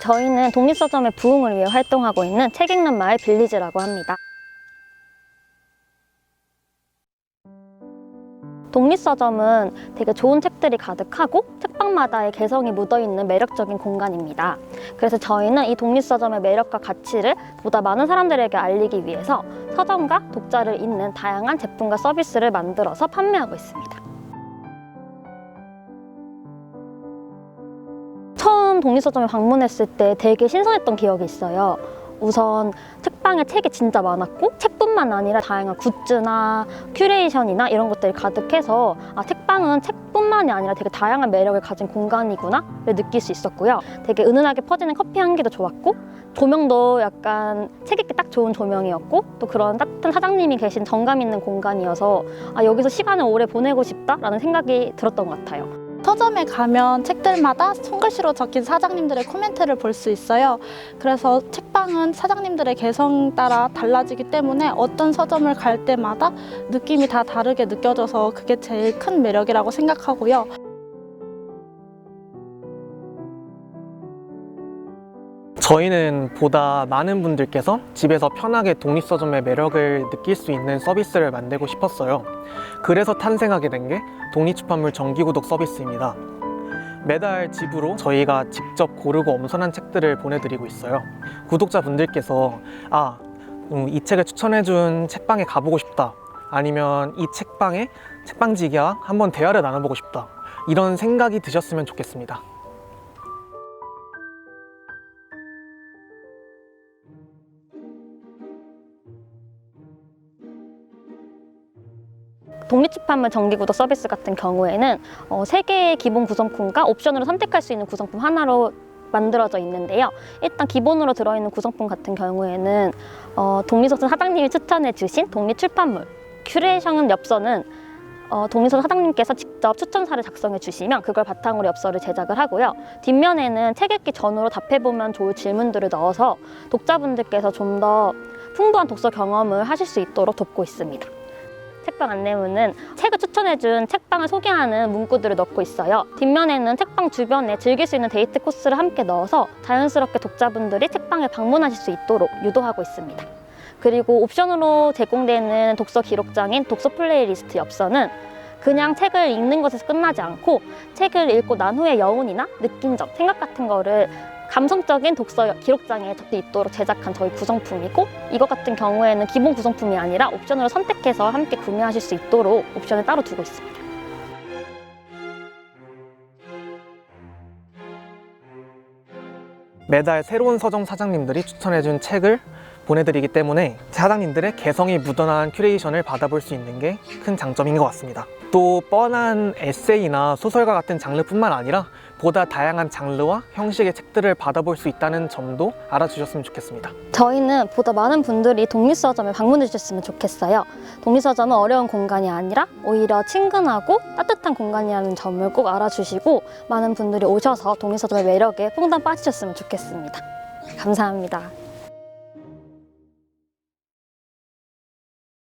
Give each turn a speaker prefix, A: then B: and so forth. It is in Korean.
A: 저희는 독립서점의 부흥을 위해 활동하고 있는 책 읽는 마을 빌리지라고 합니다. 독립서점은 되게 좋은 책들이 가득하고 책방마다의 개성이 묻어있는 매력적인 공간입니다. 그래서 저희는 이 독립서점의 매력과 가치를 보다 많은 사람들에게 알리기 위해서 서점과 독자를 잇는 다양한 제품과 서비스를 만들어서 판매하고 있습니다. 처음 독립서점에 방문했을 때 되게 신선했던 기억이 있어요. 우선 책방에 책이 진짜 많았고 책뿐만 아니라 다양한 굿즈나 큐레이션이나 이런 것들이 가득해서 아 책방은 책뿐만이 아니라 되게 다양한 매력을 가진 공간이구나를 느낄 수 있었고요. 되게 은은하게 퍼지는 커피 향기도 좋았고 조명도 약간 책 읽기 딱 좋은 조명이었고 또 그런 따뜻한 사장님이 계신 정감 있는 공간이어서 아 여기서 시간을 오래 보내고 싶다라는 생각이 들었던 것 같아요.
B: 서점에 가면 책들마다 손글씨로 적힌 사장님들의 코멘트를 볼 수 있어요. 그래서 책방은 사장님들의 개성 따라 달라지기 때문에 어떤 서점을 갈 때마다 느낌이 다 다르게 느껴져서 그게 제일 큰 매력이라고 생각하고요.
C: 저희는 보다 많은 분들께서 집에서 편하게 독립서점의 매력을 느낄 수 있는 서비스를 만들고 싶었어요. 그래서 탄생하게 된 게 독립出版물 정기구독 서비스입니다. 매달 집으로 저희가 직접 고르고 엄선한 책들을 보내드리고 있어요. 구독자분들께서 아, 음, 이 책을 추천해준 책방에 가보고 싶다. 아니면 이 책방에 책방지기와 한번 대화를 나눠보고 싶다. 이런 생각이 드셨으면 좋겠습니다.
A: 독립출판물 정기구독 서비스 같은 경우에는 어, 3개의 기본 구성품과 옵션으로 선택할 수 있는 구성품 하나로 만들어져 있는데요. 일단 기본으로 들어있는 구성품 같은 경우에는 어, 독립서점 사장님이 추천해 주신 독립출판물 큐레이션 엽서는 어, 독립서점 사장님께서 직접 추천사를 작성해 주시면 그걸 바탕으로 엽서를 제작을 하고요. 뒷면에는 책 읽기 전후로 답해보면 좋을 질문들을 넣어서 독자분들께서 좀 더 풍부한 독서 경험을 하실 수 있도록 돕고 있습니다. 책방 안내문은 책을 추천해준 책방을 소개하는 문구들을 넣고 있어요. 뒷면에는 책방 주변에 즐길 수 있는 데이트 코스를 함께 넣어서 자연스럽게 독자분들이 책방에 방문하실 수 있도록 유도하고 있습니다. 그리고 옵션으로 제공되는 독서 기록장인 독서 플레이리스트 엽서는 그냥 책을 읽는 것에서 끝나지 않고 책을 읽고 난 후의 여운이나 느낀 점, 생각 같은 거를 감성적인 독서 기록장에 적혀 있도록 제작한 저희 구성품이고 이것 같은 경우에는 기본 구성품이 아니라 옵션으로 선택해서 함께 구매하실 수 있도록 옵션을 따로 두고 있습니다.
C: 매달 새로운 서점 사장님들이 추천해준 책을 보내드리기 때문에 사장님들의 개성이 묻어난 큐레이션을 받아볼 수 있는 게 큰 장점인 것 같습니다. 또 뻔한 에세이나 소설가 같은 장르뿐만 아니라 보다 다양한 장르와 형식의 책들을 받아볼 수 있다는 점도 알아주셨으면 좋겠습니다.
A: 저희는 보다 많은 분들이 독립서점에 방문해 주셨으면 좋겠어요. 독립서점은 어려운 공간이 아니라 오히려 친근하고 따뜻한 공간이라는 점을 꼭 알아주시고 많은 분들이 오셔서 독립서점의 매력에 퐁당 빠지셨으면 좋겠습니다. 감사합니다.